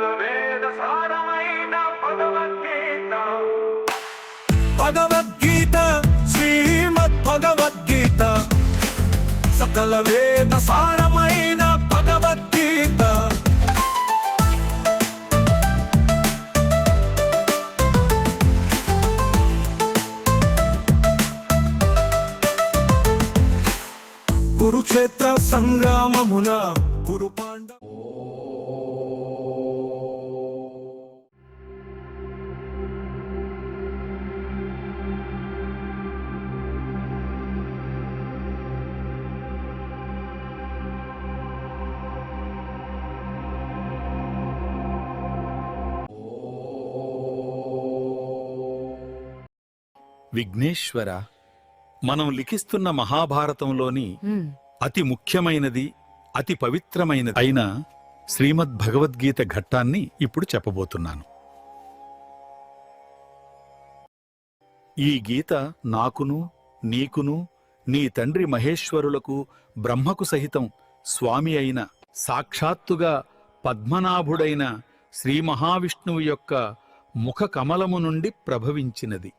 వేద సారమైన భగవద్గీత. భగవద్గీత శ్రీమద్ భగవద్గీత. సకల వేద సారమైన భగవద్గీత. కురుక్షేత్ర సంగ్రామమున విఘ్నేశ్వర మనం లిఖిస్తున్న మహాభారతంలోని అతి ముఖ్యమైనది అతి పవిత్రమైనది అయిన శ్రీమద్ భగవద్గీత ఘట్టాన్ని ఇప్పుడు చెప్పబోతున్నాను. ఈ గీత నాకును నీకును నీ తండ్రి మహేశ్వరులకు బ్రహ్మకు సహితం స్వామి అయిన సాక్షాత్తుగా పద్మనాభుడైన శ్రీ మహావిష్ణువు యొక్క ముఖ కమలము నుండి ప్రభవించినది.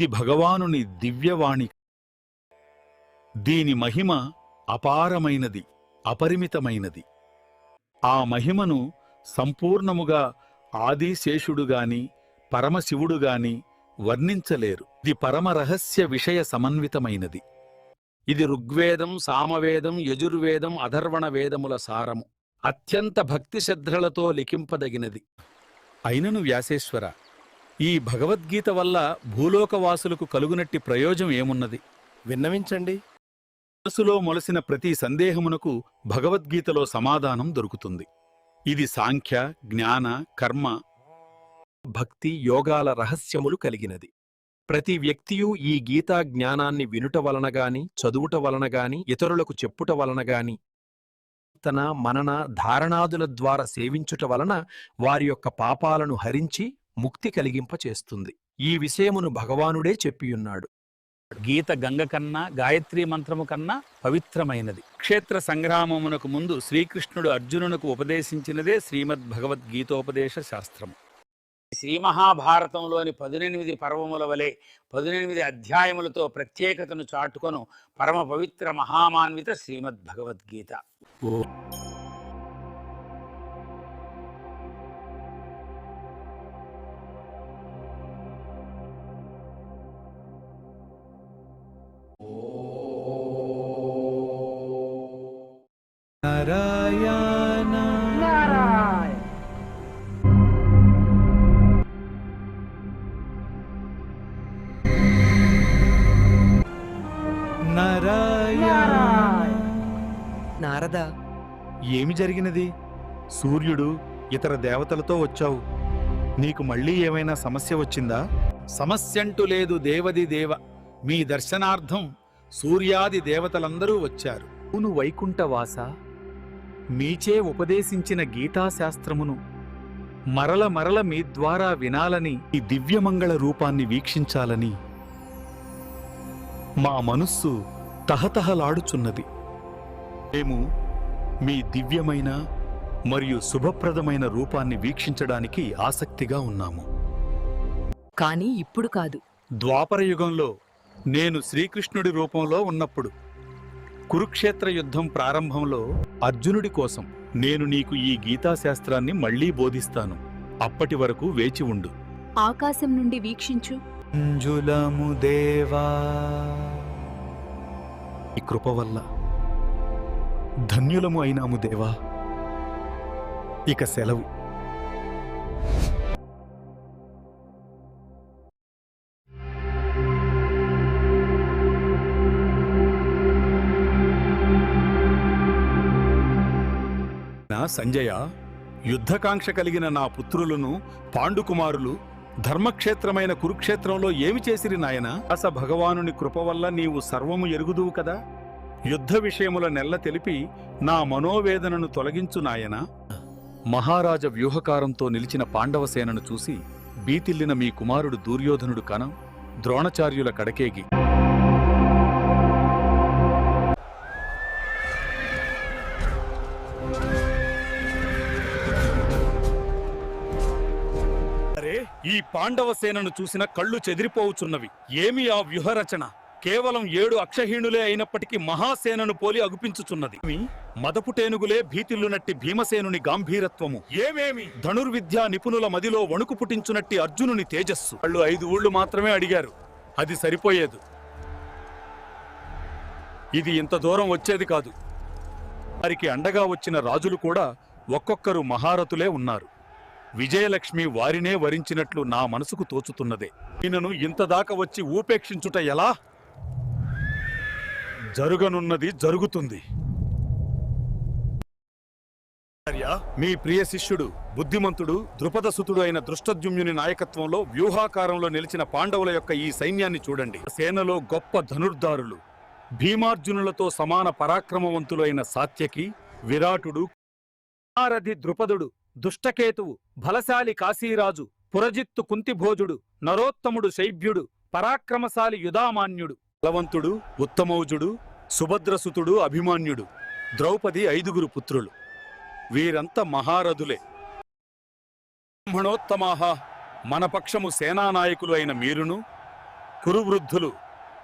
ఇది భగవానుని దివ్యవాణి. దీని మహిమ అపారమైనది అపరిమితమైనది. ఆ మహిమను సంపూర్ణముగా ఆదిశేషుడుగాని పరమశివుడుగాని వర్ణించలేరు. ఇది పరమరహస్య విషయ సమన్వితమైనది. ఇది ఋగ్వేదం సామవేదం యజుర్వేదం అధర్వణ వేదముల సారము. అత్యంత భక్తి శ్రద్ధలతో లిఖింపదగినది. అయినను వ్యాసేశ్వర. ఈ భగవద్గీత వల్ల భూలోకవాసులకు కలుగునట్టి ప్రయోజనం ఏమున్నది? విన్నవించండి. మనసులో మొలసిన ప్రతి సందేహమునకు భగవద్గీతలో సమాధానం దొరుకుతుంది. ఇది సాంఖ్య జ్ఞాన కర్మ భక్తి యోగాల రహస్యములు కలిగినది. ప్రతి వ్యక్తియు ఈ గీతా జ్ఞానాన్ని వినుట వలన గాని చదువుట వలన గాని ఇతరులకు చెప్పుట వలన గాని తన మనన ధారణాదుల ద్వారా సేవించుట వలన వారి యొక్క పాపాలను హరించి ముక్తి కలిగింపచేస్తుంది. ఈ విషయమును భగవానుడే చెప్పియున్నాడు. గీత గంగ కన్నా గాయత్రీ మంత్రము కన్నా పవిత్రమైనది. క్షేత్ర సంగ్రామమునకు ముందు శ్రీకృష్ణుడు అర్జునునకు ఉపదేశించినదే శ్రీమద్ భగవద్గీతోపదేశ శాస్త్రము. శ్రీ మహాభారతంలోని పదునెనిమిది పర్వముల వలె పదునెనిమిది అధ్యాయములతో ప్రత్యేకతను చాటుకొను పరమ పవిత్ర మహామాన్విత శ్రీమద్ భగవద్గీత నారద. ఏమి జరిగినది? సూర్యుడు ఇతర దేవతలతో వచ్చావు. నీకు మళ్ళీ ఏమైనా సమస్య వచ్చిందా? సమస్యంటూ లేదు దేవది దేవ. మీ దర్శనార్థం సూర్యాది దేవతలందరూ వచ్చారు. అవును వైకుంఠవాస. మీచే ఉపదేశించిన గీతాశాస్త్రమును మరల మరల మీ ద్వారా వినాలని ఈ దివ్యమంగళ రూపాన్ని వీక్షించాలని మా మనస్సు తహతహలాడుచున్నది. మేము మీ దివ్యమైన మరియు శుభప్రదమైన రూపాన్ని వీక్షించడానికి ఆసక్తిగా ఉన్నాము. కానీ ఇప్పుడు కాదు. ద్వాపర యుగంలో నేను శ్రీకృష్ణుడి రూపంలో ఉన్నప్పుడు కురుక్షేత్ర యుద్ధం ప్రారంభంలో అర్జునుడి కోసం నేను నీకు ఈ గీతాశాస్త్రాన్ని మళ్ళీ బోధిస్తాను. అప్పటి వరకు వేచి ఉండు. ఆకాశం నుండి వీక్షించు. ఈ కృప వల్ల ధన్యులము అయినాము దేవా. ఇక సెలవు. నా సంజయ యుద్ధకాంక్ష కలిగిన నా పుత్రులను పాండుకుమారులు ధర్మక్షేత్రమైన కురుక్షేత్రంలో ఏమి చేసిరి నాయనా? అస భగవానుని కృప వల్ల నీవు సర్వము ఎరుగుదువు కదా? యుద్ధ విషయముల నెల్ల తెలిపి నా మనోవేదనను తొలగించు నాయన. మహారాజ వ్యూహకారంతో నిలిచిన పాండవసేనను చూసి బీతిల్లిన మీ కుమారుడు దుర్యోధనుడు కన ద్రోణచార్యుల కడకేగి. ఈ పాండవ సేనను చూసిన కళ్ళు చెదిరిపోవుచున్నవి. ఏమి ఆ వ్యూహరచన? కేవలం ఏడు అక్షహీణులే అయినప్పటికీ మహాసేనను పోలి అగుపించుచున్నది. మదపుటేనుగులే భీతిల్లునట్టి భీమసేనుని గాంభీరత్వము. ఏమేమి? ధనుర్విద్యా నిపుణుల మదిలో వణుకు పుట్టించునట్టి అర్జునుని తేజస్సు. వాళ్ళు ఐదు ఊళ్ళు మాత్రమే అడిగారు. అది సరిపోయేదు. ఇది ఇంత దూరం వచ్చేది కాదు. వారికి అండగా వచ్చిన రాజులు కూడా ఒక్కొక్కరు మహారథులే ఉన్నారు. విజయలక్ష్మి వారినే వరించినట్లు నా మనసుకు తోచుతున్నదే. ఈయనను ఇంతదాకా వచ్చి ఊపేక్షించుట ఎలా? జరుగనున్నది జరుగుతుంది. మీ ప్రియ శిష్యుడు బుద్ధిమంతుడు ద్రుపదసుతుడు అయిన దృష్టద్యుమ్యుని నాయకత్వంలో వ్యూహాకారంలో నిలిచిన పాండవుల యొక్క ఈ సైన్యాన్ని చూడండి. సేనలో గొప్ప ధనుర్ధారులు భీమార్జునులతో సమాన పరాక్రమవంతులైన సాత్యకి విరాటుడు కుమారధి ద్రుపదుడు దుష్టకేతువు బలశాలి కాశీరాజు పురజిత్తు కుంతిభోజుడు నరోత్తముడు శైభ్యుడు పరాక్రమశాలి యుధామాన్యుడు. బలవంతుడు ఉత్తమౌజుడు సుభద్రసుతుడు అభిమాన్యుడు ద్రౌపది ఐదుగురు పుత్రులు. వీరంతా మహారథులే. బ్రహ్మణోత్తమాహ మన పక్షము సేనానాయకులు అయిన మీరును కురువృద్ధులు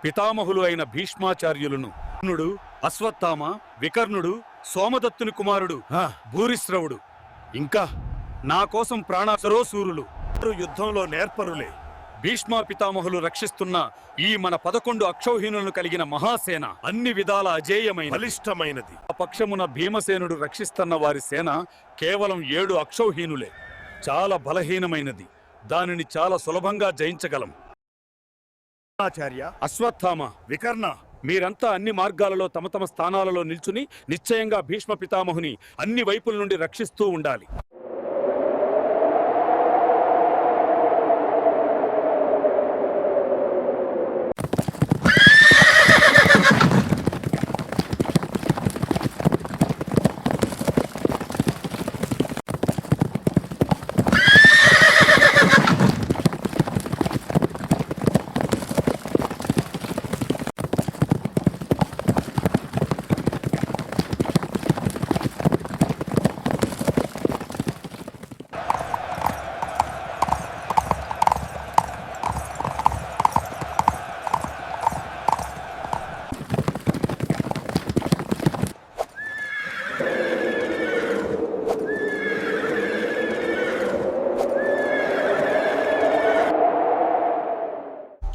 పితామహులు అయిన భీష్మాచార్యులను. కర్ణుడు అశ్వత్థామ వికర్ణుడు సోమదత్తుని కుమారుడు భూరిశ్రవుడు. ఇంకా నా కోసం ప్రాణసరోసూరులు యుద్ధంలో నేర్పరులే. భీష్మా పితామహులు రక్షిస్తున్న ఈ మన పదకొండు అక్షౌహీనులను కలిగిన మహాసేన అన్ని విధాల అజేయమైన బలిష్టమైనది. ఆ పక్షమున భీమసేనుడు రక్షిస్తున్న వారి సేన కేవలం ఏడు అక్షౌహీనులే చాలా బలహీనమైనది. దానిని చాలా సులభంగా జయించగలం. ఆచార్య అశ్వత్థామ వికర్ణ. మీరంతా అన్ని మార్గాలలో తమ తమ స్థానాలలో నిల్చుని నిశ్చయంగా భీష్మ పితామహుని అన్ని వైపుల నుండి రక్షిస్తూ ఉండాలి.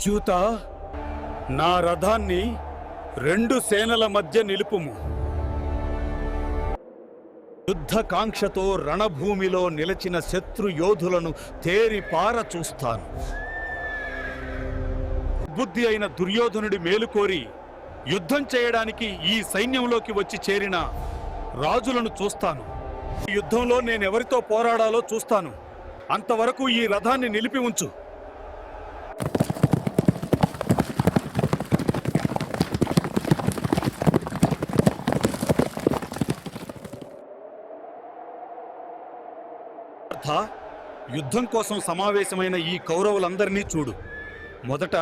చ్యూత నా రథాన్ని రెండు సేనల మధ్య నిలుపుము. యుద్ధకాంక్షతో రణభూమిలో నిలచిన శత్రు యోధులను తేరి పార చూస్తాను. బుద్ధి అయిన దుర్యోధనుడి మేలుకోరి యుద్ధం చేయడానికి ఈ సైన్యంలోకి వచ్చి చేరిన రాజులను చూస్తాను. ఈ యుద్ధంలో నేనెవరితో పోరాడాలో చూస్తాను. అంతవరకు ఈ రథాన్ని నిలిపి ఉంచు. యుద్ధం కోసం సమావేశమైన ఈ కౌరవులందరినీ చూడు. మొదట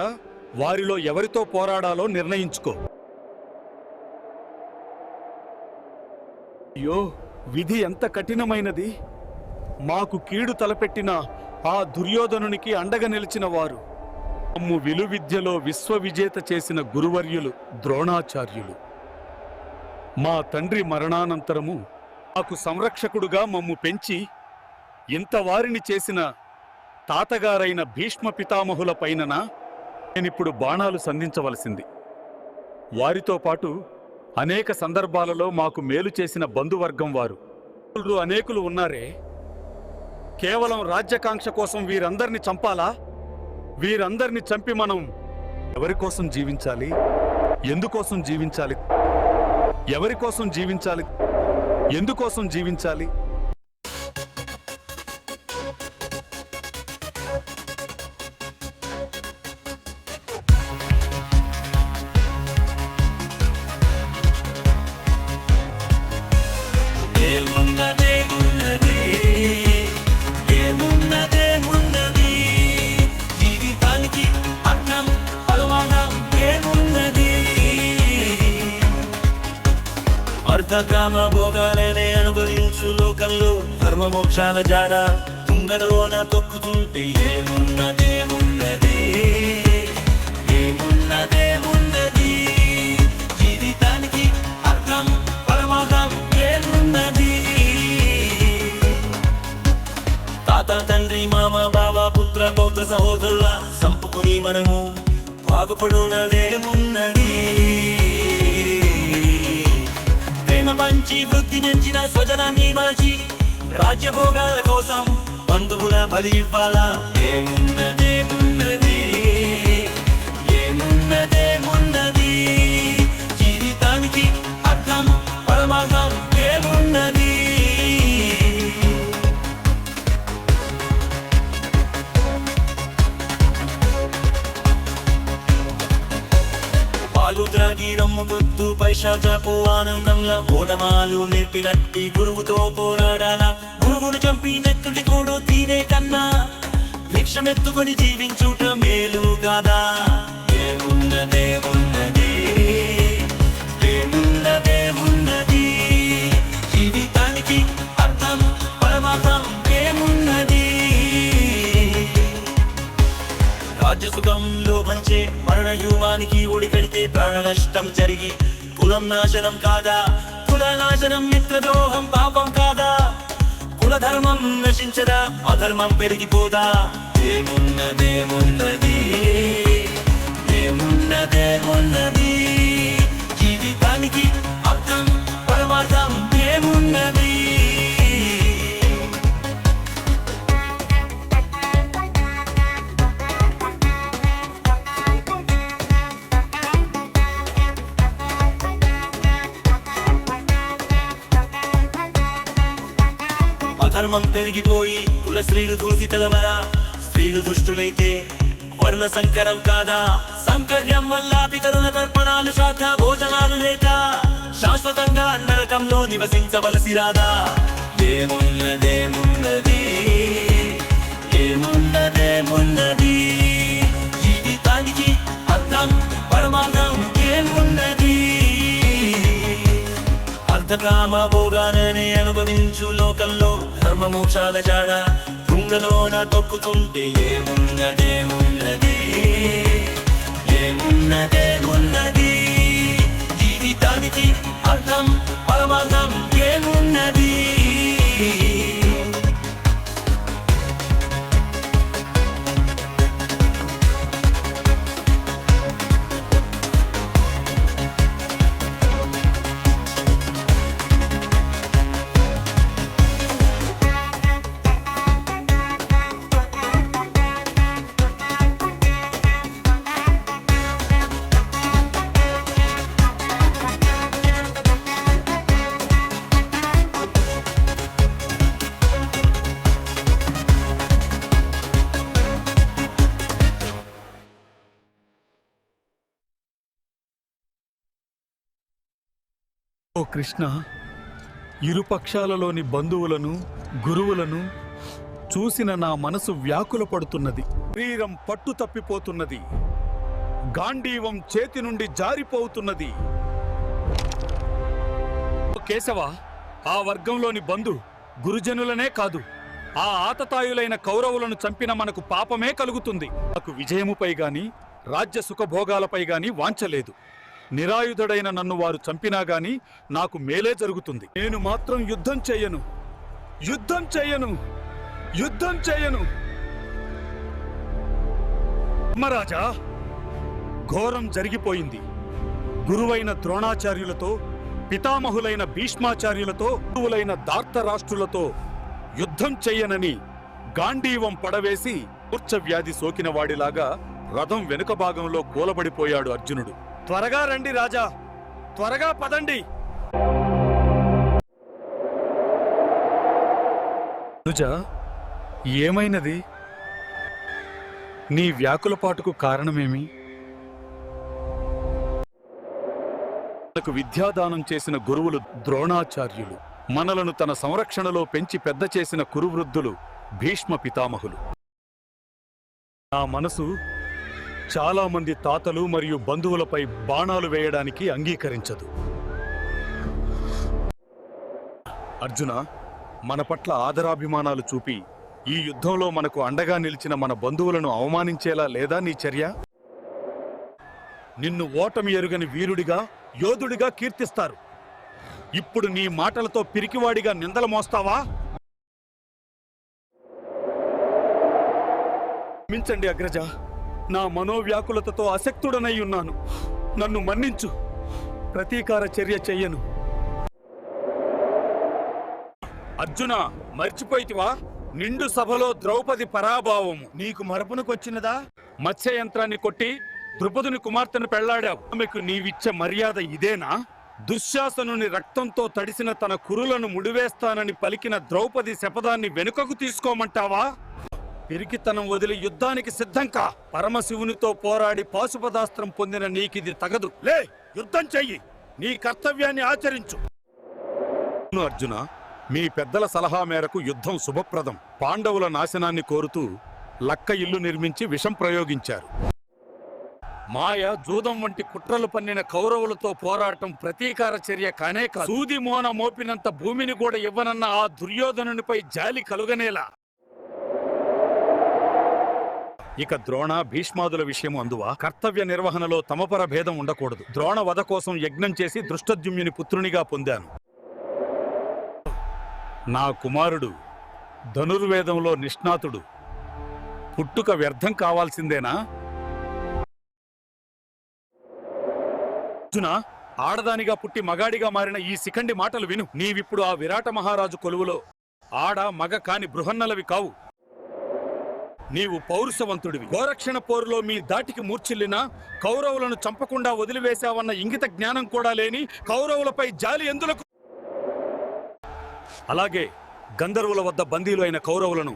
వారిలో ఎవరితో పోరాడాలో నిర్ణయించుకో. అయ్యో విధి ఎంత కఠినమైనది. మాకు కీడు తలపెట్టిన ఆ దుర్యోధనునికి అండగా నిలిచిన వారు. మమ్ము విలువిద్యలో విశ్వవిజేత చేసిన గురువర్యులు ద్రోణాచార్యులు. మా తండ్రి మరణానంతరము మాకు సంరక్షకుడుగా మమ్ము పెంచి ఇంత వారిని చేసిన తాతగారైన భీష్మ పితామహుల పైనన నేనిప్పుడు బాణాలు సంధించవలసింది. వారితో పాటు అనేక సందర్భాలలో మాకు మేలు చేసిన బంధువర్గం వారు. అనేకులు ఉన్నారే. కేవలం రాజ్యకాంక్ష కోసం వీరందరిని చంపాలా? వీరందరిని చంపి మనం ఎవరి కోసం జీవించాలి? ఎందుకోసం జీవించాలి? ఎవరి కోసం జీవించాలి? ఎందుకోసం జీవించాలి? మోక్షాల జాడ తుంగ తుంగలోన తొక్కుతుంటే ఏమున్నదే? ఉన్నది ఏమున్నదే? ఉన్నది జీవితానికి అర్థం పరమార్థం ఏమున్నది? తాత తండ్రి మామ బావ పుత్ర పౌత్ర సహోదరుల సంపుకుని మనము బాగుపడునదేమున్నది ప్రేమ పంచి వృద్ధి నెంచిన స్వజనాన్ని మరచి రాజ్యభోగాల కోసం బంధువుల బలి ఇవ్వాలా? ఏమున్నదేమున్నది ఏమున్నదేమున్నది ఉన్నది త్రాగి గుర్తు పైశాచపు ఆనందంలో ఓడమాలు నేర్పినట్టి గురువుతో పోరాడాలా? గురువును చంపి నెత్తుడి కూడు తీరే కన్నా? భిక్షమెత్తుకొని జీవించుట మేలు కాదా? ఏమున్నదే ఉన్నది? ఏమున్నదే ఉన్నది? రాజ్యసుఖంలో పంచే మరణ యువానికి ఒడి కడితే ప్రాణ నష్టం జరిగి కులం నాశనం కాదా? కుల నాశనం మిత్రద్రోహం పాపం కాదా? కుల ధర్మం నశించదా? అధర్మం పెరిగిపోదా? ఏమున్నదేమున్నది ఏమున్నదేమున్నది జీవితానికి అధర్మం పెరిగిపోయి కుల స్త్రీలు దూసి తెలవరా స్త్రీలు దుష్టులైతే వర్ణ సంకరం కాదా? సంకర్యం వల్ల పితరుల తర్పణాలు శ్రాద్ధ భోజనాలు లేక శాశ్వతంగా నరకంలో నివసించవలసి రాదా? ఏమున్నదేమున్నది ఏమున్నదేమున్నది జీవితానికి అర్థం పరమార్థం ఏమున్నది? అర్థకామ భోగానని అనుభవించు లోకంలో ధర్మ మోక్షాల జాడ. తుంగలోన తొక్కుతుంటే ఏమున్నదేమున్నది ఏమున్నదేమున్నది జీవితానికి అర్థం పరమార్థం ఏ కృష్ణ ఇరుపక్షాలలోని బంధువులను గురువులను చూసిన నా మనసు వ్యాకుల పడుతున్నది. శరీరం పట్టు తప్పిపోతున్నది. గాంధీవం చేతి నుండి జారిపోతున్నది. ఓ కేశవ ఆ వర్గంలోని బంధు గురుజనులనే కాదు. ఆ ఆతతాయులైన కౌరవులను చంపిన మనకు పాపమే కలుగుతుంది. నాకు విజయముపై గాని రాజ్య సుఖభోగాలపై గాని వాంచలేదు నిరాయుధుడైన నన్ను వారు చంపినా గాని నాకు మేలే జరుగుతుంది. నేను మాత్రం యుద్ధం చెయ్యను యుద్ధం చెయ్యను యుద్ధం చెయ్యను ధర్మరాజా ఘోరం జరిగిపోయింది. గురువైన ద్రోణాచార్యులతో పితామహులైన భీష్మాచార్యులతో గురువులైన దార్తరాష్ట్రులతో యుద్ధం చెయ్యనని గాంధీవం పడవేసి కూర్చవ్యాధి సోకిన వాడిలాగా రథం వెనుక భాగంలో కూలబడిపోయాడు అర్జునుడు. త్వరగా రండి రాజా. త్వరగా పదండి. అనుజ ఏమైనది? నీ వ్యాకులపాటుకు కారణమేమి? మనకు విద్యాదానం చేసిన గురువులు ద్రోణాచార్యులు మనలను తన సంరక్షణలో పెంచి పెద్ద చేసిన కురువృద్ధులు భీష్మ పితామహులు. నా మనసు చాలా మంది తాతలు మరియు బంధువులపై బాణాలు వేయడానికి అంగీకరించదు. అర్జున మన పట్ల ఆదరాభిమానాలు చూపి ఈ యుద్ధంలో మనకు అండగా నిలిచిన మన బంధువులను అవమానించేలా లేదా నీ చర్య? నిన్ను ఓటమి ఎరుగని వీరుడిగా యోధుడిగా కీర్తిస్తారు. ఇప్పుడు నీ మాటలతో పిరికివాడిగా నిందలు మోస్తావా? మించండి అగ్రజ. నా మనోవ్యాకులతతో అసక్తుడనై ఉన్నాను. నన్ను మన్నించు. ప్రతీకార చర్య చెయ్యను. అర్జున మర్చిపోయితివా? నిండు సభలో ద్రౌపది పరాభావము. నీకు మరపునకొచ్చినదా? మత్స్య యంత్రాన్ని కొట్టి ద్రుపదుని కుమార్తెను పెళ్ళాడావు. ఆమెకు నీవిచ్చే మర్యాద ఇదేనా? దుశ్శాసనుని రక్తంతో తడిసిన తన కురులను ముడివేస్తానని పలికిన ద్రౌపది శపథాన్ని వెనుకకు తీసుకోమంటావా? పిరికితనం వదిలి యుద్ధానికి సిద్ధం కా పరమశివునితో పోరాడి పాశుపదాస్త్రం పొందిన నీకిది తగదు. లే యుద్ధం చెయ్యి. నీ కర్తవ్యాన్ని ఆచరించు. అర్జున మీ పెద్దల సలహా మేరకు యుద్ధం శుభప్రదం. పాండవుల నాశనాన్ని కోరుతూ లక్క ఇల్లు నిర్మించి విషం ప్రయోగించారు. మాయ జూదం వంటి కుట్రలు పన్నిన కౌరవులతో పోరాటం ప్రతీకార చర్య కానే కాదు. సూది మోన మోపినంత భూమిని కూడా ఇవ్వనన్న ఆ దుర్యోధనునిపై జాలి కలుగనేలా. ఇక ద్రోణ భీష్మాదుల విషయం అందువా? కర్తవ్య నిర్వహణలో తమపర భేదం ఉండకూడదు. ద్రోణ వధ కోసం యజ్ఞం చేసి దృష్టద్యుమ్యుని పుత్రునిగా పొందాను. నా కుమారుడు ధనుర్వేదంలో నిష్ణాతుడు. పుట్టుక వ్యర్థం కావాల్సిందేనా? అర్జున ఆడదానిగా పుట్టి మగాడిగా మారిన ఈ శిఖండి మాటలు విను. నీవిప్పుడు ఆ విరాట మహారాజు కొలువులో. ఆడ మగ కాని బృహన్నలవి కావు. నీవు పౌరుషవంతుడివి గోరక్షణ పోరులో మీ దాటికి మూర్చిల్లినా కౌరవులను చంపకుండా వదిలివేశావన్న ఇంగిత జ్ఞానం కూడా లేని కౌరవులపై జాలి ఎందులకు? అలాగే గంధర్వుల వద్ద బందీలు అయిన కౌరవులను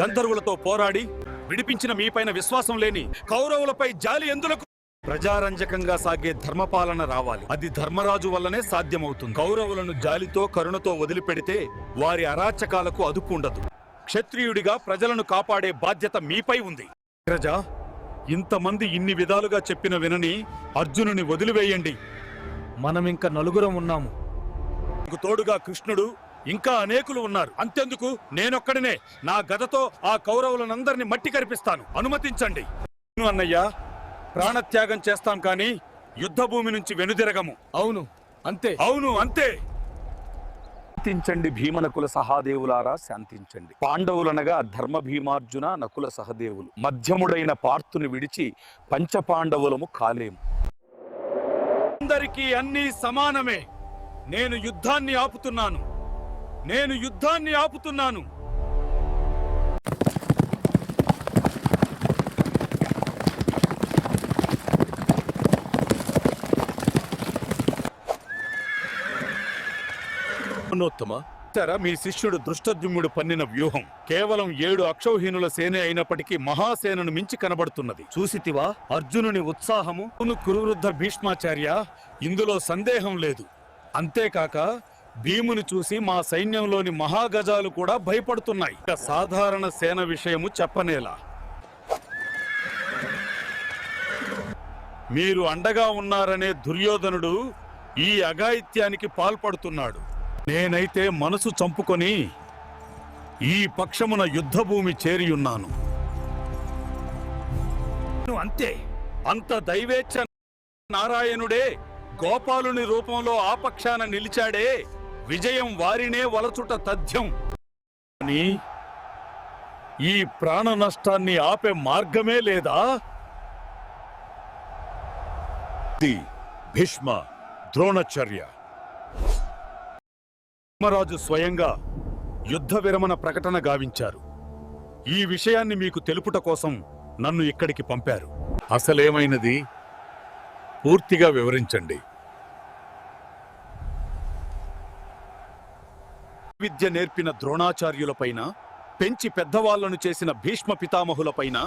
గంధర్వులతో పోరాడి విడిపించిన మీపైన విశ్వాసం లేని కౌరవులపై జాలి ఎందులకు? ప్రజారంజకంగా సాగే ధర్మపాలన రావాలి. అది ధర్మరాజు వల్లనే సాధ్యమవుతుంది. కౌరవులను జాలితో కరుణతో వదిలిపెడితే వారి అరాచకాలకు అదుపు ఉండదు. క్షత్రియుడిగా ప్రజలను కాపాడే బాధ్యత మీపై ఉంది. అగ్రజ ఇంతమంది ఇన్ని విధాలుగా చెప్పిన వినని అర్జునుని వదిలివేయండి. మనమింక నలుగురం ఉన్నాము. నాకు తోడుగా కృష్ణుడు ఇంకా అనేకులు ఉన్నారు. అంతెందుకు? నేనొక్కడినే. నా గదతో ఆ కౌరవులనందరినీ మట్టి కరిపిస్తాను. అనుమతించండి. అన్నయ్య ప్రాణత్యాగం చేస్తాం కానీ యుద్ధభూమి నుంచి వెనుదిరగము. అవును అంతే. అవును అంతే. శాంతించండి భీమ నకుల సహాదేవులారా శాంతించండి. పాండవులనగా ధర్మ భీమార్జున నకుల సహదేవులు. మధ్యముడైన పార్థుని విడిచి పంచపాండవులము కాలేము. అందరికీ అన్నీ సమానమే. నేను యుద్ధాన్ని ఆపుతున్నాను. నేను యుద్ధాన్ని ఆపుతున్నాను. ఉన్నోత్తమ సరా మీ శిష్యుడు దృష్టద్యుమ్నుడు పన్నిన వ్యూహం. కేవలం ఏడు అక్షౌహీనుల సేనే అయినప్పటికీ మహాసేనను మించి కనబడుతున్నది. చూసితివా? అర్జునుని ఉత్సాహము? కురువృద్ధ భీష్మాచార్య ఇందులో సందేహం లేదు. అంతేకాక భీముని చూసి మా సైన్యంలోని మహాగజాలు కూడా భయపడుతున్నాయి. ఇక సాధారణ సేన విషయము చెప్పనేలా. మీరు అండగా ఉన్నారనే దుర్యోధనుడు ఈ అఘాయిత్యానికి పాల్పడుతున్నాడు. నేనైతే మనసు చంపుకొని ఈ పక్షమున యుద్ధభూమి చేరియున్నాను అంతే. అంత దైవేచ్ఛ నారాయణుడే గోపాలుని రూపంలో ఆ పక్షాన నిలిచాడే విజయం వారినే వలచుట తథ్యం. అని ఈ ప్రాణ నష్టాన్ని ఆపే మార్గమే లేదా? భీష్మ ద్రోణచర్య. ధర్మరాజు స్వయంగా యుద్ధ విరమణ ప్రకటన గావించారు. ఈ విషయాన్ని మీకు తెలుపుట కోసం నన్ను ఇక్కడికి పంపారు. అసలేమైనది? పూర్తిగా వివరించండి. విద్య నేర్పిన ద్రోణాచార్యులపైన పెంచి పెద్దవాళ్ళను చేసిన భీష్మ పితామహులపైన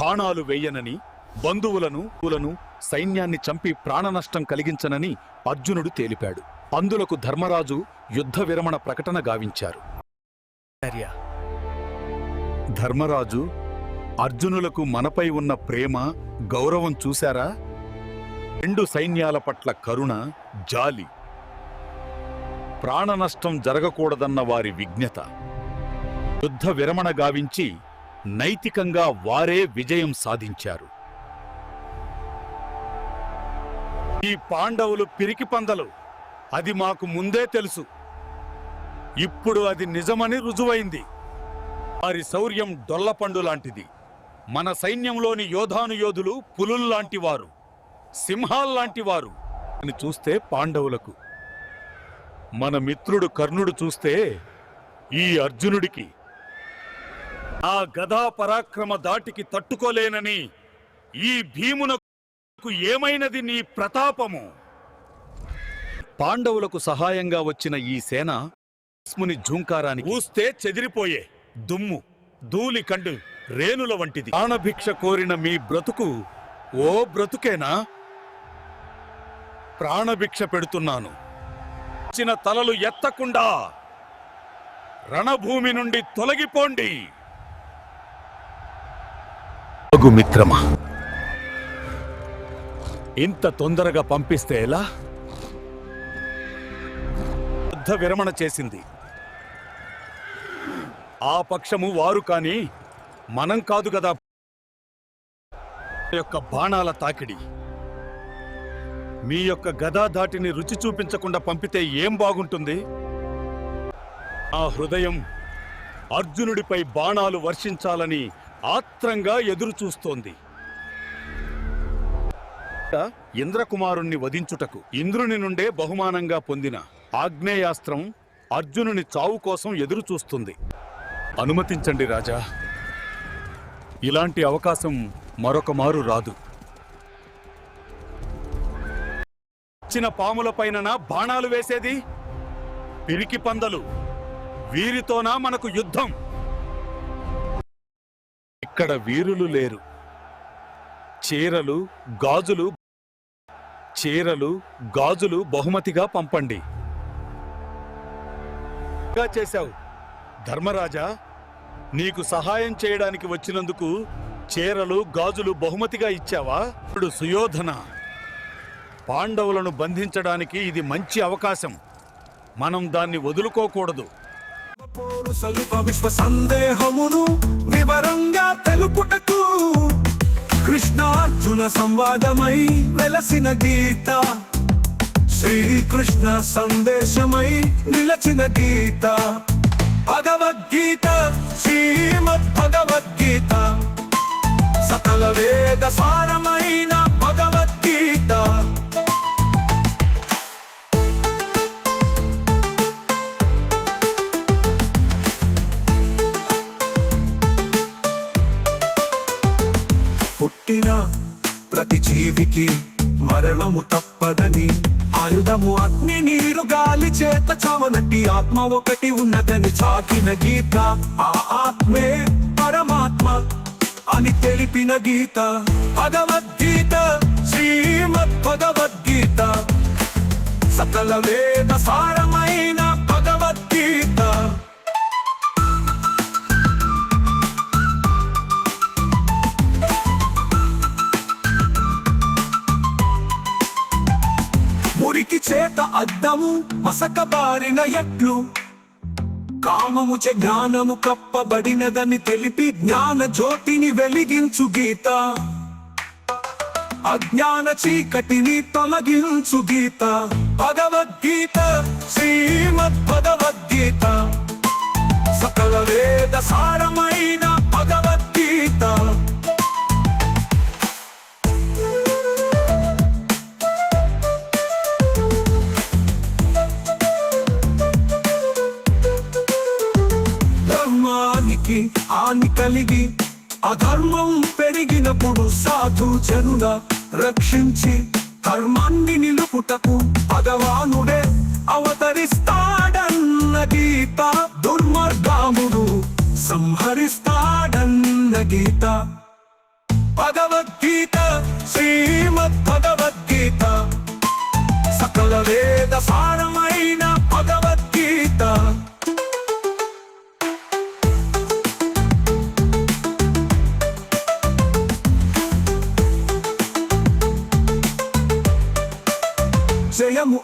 బాణాలు వేయనని బంధువులను లను సైన్యాన్ని చంపి ప్రాణనష్టం కలిగించనని అర్జునుడు తేలిపాడు. అందులకు ధర్మరాజు యుద్ధ విరమణ ప్రకటన గావించారు. ధర్మరాజు అర్జునులకు మనపై ఉన్న ప్రేమ గౌరవం చూశారా? రెండు సైన్యాల పట్ల కరుణ జాలి. ప్రాణనష్టం జరగకూడదన్న వారి విజ్ఞత. యుద్ధ విరమణ గావించి నైతికంగా వారే విజయం సాధించారు. ఈ పాండవులు పిరికి పందలు. అది మాకు ముందే తెలుసు. ఇప్పుడు అది నిజమని రుజువైంది. వారి శౌర్యం డొల్లపండు లాంటిది. మన సైన్యంలోని యోధానుయోధులు పులుల్లాంటి వారు సింహాల్లాంటి వారు అని చూస్తే పాండవులకు. మన మిత్రుడు కర్ణుడు చూస్తే ఈ అర్జునుడికి. ఆ గదా పరాక్రమ దాటికి తట్టుకోలేనని ఈ భీమునకు ఏమైనది నీ ప్రతాపము? పాండవులకు సహాయంగా వచ్చిన ఈ సేన భీష్ముని ఝూంకారానికి ఊస్తే చెదిరిపోయే దుమ్ము ధూళి కండు రేణుల వంటిది. ప్రాణభిక్ష కోరిన మీ బ్రతుకు ఓ బ్రతుకేనా? ప్రాణభిక్ష పెడుతున్నాను. చిన్న తలలు ఎత్తకుండా రణభూమి నుండి తొలగిపోండి. మిత్రమా ఇంత తొందరగా పంపిస్తే ఎలా? యుద్ధ విరమణ చేసింది. ఆ పక్షము వారు కాని మనం కాదు కదా. యొక్క బాణాల తాకిడి. మీ యొక్క గదా దాటిని రుచి చూపించకుండా పంపితే ఏం బాగుంటుంది? ఆ హృదయం అర్జునుడిపై బాణాలు వర్షించాలని ఆత్రంగా ఎదురుచూస్తోంది. ఇంద్రకుమారుణ్ణి వధించుటకు ఇంద్రుని నుండే బహుమానంగా పొందిన ఆగ్నేయాస్త్రం అర్జునుని చావు కోసం ఎదురు చూస్తుంది. అనుమతించండి రాజా. ఇలాంటి అవకాశం మరొక మారు రాదు. చిన్న పాములపైన బాణాలు వేసేది? పిరికి పందలు. వీరితోనా మనకు యుద్ధం? ఇక్కడ వీరులు లేరు. చీరలు గాజులు చీరలు గాజులు బహుమతిగా పంపండి. బాగా చేశావు. ధర్మరాజా నీకు సహాయం చేయడానికి వచ్చినందుకు చీరలు గాజులు బహుమతిగా ఇచ్చావా? ఇప్పుడు సుయోధన పాండవులను బంధించడానికి ఇది మంచి అవకాశం. మనం దాన్ని వదులుకోకూడదు. విశ్వ సందేహమును వివరంగా తెలుపుటకు కృష్ణార్జున సంవాదమై వెలసిన గీత. శ్రీకృష్ణ సందేశమై నిలచిన గీత. భగవద్గీత శ్రీమద్ భగవద్గీత సకల వేద సారమైన భగవద్గీత. పుట్టిన ప్రతి జీవికి మరణము తప్పదని ఆయుధము అగ్ని నీరు గాలి చేత చమనటి ఆత్మ ఒకటి ఉన్నదని చాకిన గీత. ఆ ఆత్మే పరమాత్మ అని తెలిపిన గీత. భగవద్గీత శ్రీమద్ భగవద్గీత సకల వేద సారమైన భగవద్గీత. చేత అద్దము మసకబారిన ఎట్లు? కామముచే జ్ఞానము కప్పబడినదని తెలిపి జ్ఞాన జ్యోతిని వెలిగించు గీత. అజ్ఞాన చీకటిని తొలగించు గీత. భగవద్గీత శ్రీమద్ భగవద్గీత సకల వేద సారమైన అధర్మం పెరిగినప్పుడు సాధు జనుల రక్షించి ధర్మాన్ని నిలుపుటకు భగవానుడే అవతరిస్తాడన్న గీత. దుర్మార్గాముడు సంహరిస్తాడన్న గీత. భగవద్గీత శ్రీమద్ భగవద్గీత సకల వేద సారమైన భగవ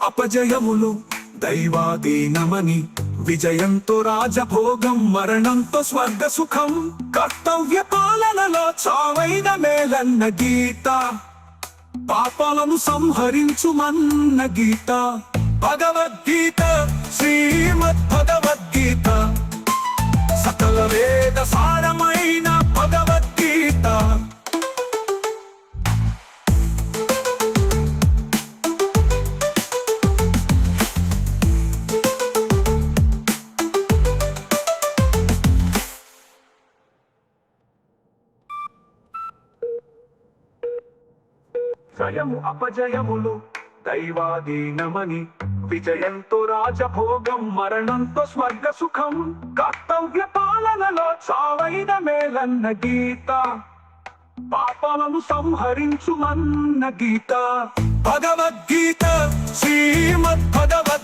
అపజయములు. దైవాధీనమని విజయంతో రాజభోగం మరణంతో స్వర్గ సుఖం కర్తవ్య పాలనలో చావైన మేలన్న గీత. పాపాలను సంహరించుమన్న గీత. భగవద్గీత శ్రీమద్ భగవద్గీత సకల వేద సారమై అపజయములు దైవాధీనమని విజయంతో రాజభోగం మరణంతో స్వర్గ సుఖం కర్తవ్య పాలనలో చావైన మేలన్న గీత. పాపాలను సంహరించుమన్న గీత. భగవద్గీత శ్రీమద్ భగవద్